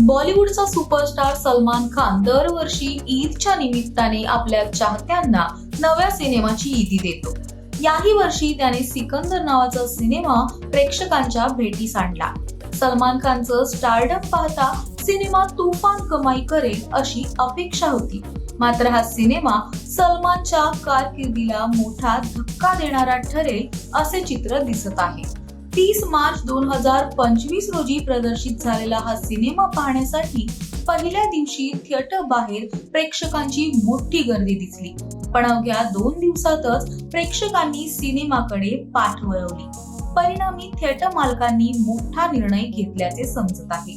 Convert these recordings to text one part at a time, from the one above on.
बॉलिवूडचा superstar Salman Khan दरवर्षी ईदच्या निमित्ताने आपल्या चाहत्यांना नव्या सिनेमाची ईदी देतो. याही वर्षी त्याने सिकंदर नावाचा सिनेमा प्रेक्षकांच्या भेटीस आणला. सलमान खानचं स्टारडम पाहता सिनेमा तुफान कमाई करेल अशी अपेक्षा होती. मात्र हा सिनेमा सलमानच्या कारकिर्दीला मोठा धक्का देणारा ठरेल असे चित्र दिसत आहे. तीस मार्च दोन हजार पंचवीस रोजी प्रदर्शित झालेला हा सिनेमा पाहण्यासाठी पहिल्या दिवशी थिएटर बाहेर प्रेक्षकांची मोठी गर्दी दिसली. पण अवघ्या दोन दिवसातच प्रेक्षकांनी सिनेमाकडे पाठ वळवली. परिणामी थिएटर मालकांनी मोठा निर्णय घेतल्याचे समजत आहे.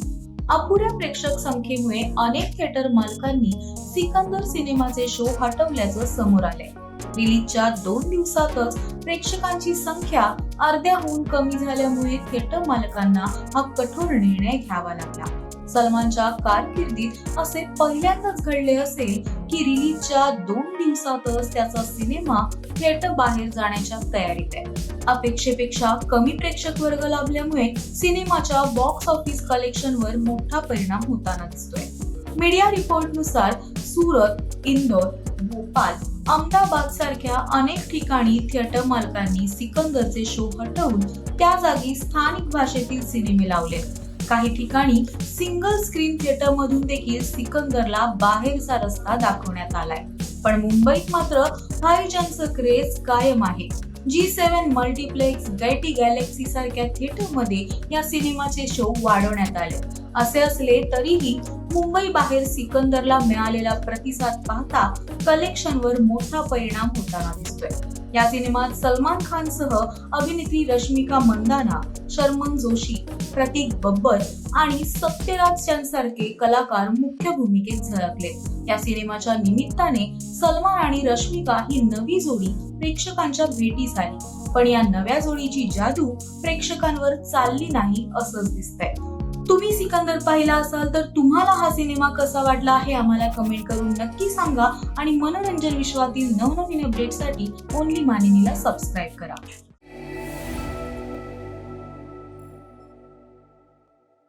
अपुऱ्या प्रेक्षक संख्येमुळे अनेक थिएटर मालकांनी सिकंदर सिनेमाचे शो हटवल्याचं समोर आलंय. रिलीजच्या दोन दिवसातच प्रेक्षकांची संख्या अर्ध्याहून कमी झाल्यामुळे थिएटर मालकांना हा कठोर निर्णय घ्यावा लागला. सलमानच्या कारकिर्दीत असे पहिल्यांदाच घडले असेल की रिलीजच्या दोन दिवसातच त्याचा सिनेमा थिएटर बाहेर जाण्याच्या तयारीत आहे. अपेक्षेपेक्षा कमी प्रेक्षक वर्ग लाभल्यामुळे सिनेमाच्या बॉक्स ऑफिस कलेक्शनवर मोठा परिणाम होताना दिसतोय. मीडिया रिपोर्टनुसार सुरत इंदोर भोपाल अहमदाबाद सारख्या अनेक ठिकाणी थिएटर मालकांनी सिकंदरचे शो हटवून त्या जागी स्थानिक भाषेतील सिनेमे लावले. काही ठिकाणी सिंगल स्क्रीन थिएटर मधून देखील सिकंदरला बाहेरचा रस्ता दाखवण्यात आलाय. पण मुंबईत मात्र भाईजानचं क्रेज कायम आहे. G seven multiplex Gaiety Galaxy सारख्या थिएटरमध्ये या सिनेमाचे शो वाढवण्यात आले. असे असले तरीही मुंबई बाहेर सिकंदरला मिळालेला प्रतिसाद पाहता कलेक्शनवर मोठा परिणाम होताना दिसतोय. या सिनेमात सलमान खान सह अभिनेत्री रश्मिका मंदाना शर्मन जोशी प्रतीक बब्बर आणि सत्यराज यांसारखे कलाकार मुख्य भूमिकेत झळकले. या सिनेमाच्या निमित्ताने सलमान आणि रश्मिका ही नवी जोडी प्रेक्षकांच्या भेटीस आली. पण या नव्या जोडीची जादू प्रेक्षकांवर चालली नाही असंच दिसतंय. तुम्ही सिकंदर पाहिला असाल तर तुम्हाला हा सिनेमा कसा वाटला हे आम्हाला कमेंट करून नक्की सांगा. आणि मनोरंजन विश्वातील नवनवीन अपडेटसाठी ओनली मानिनीला सबस्क्राईब करा.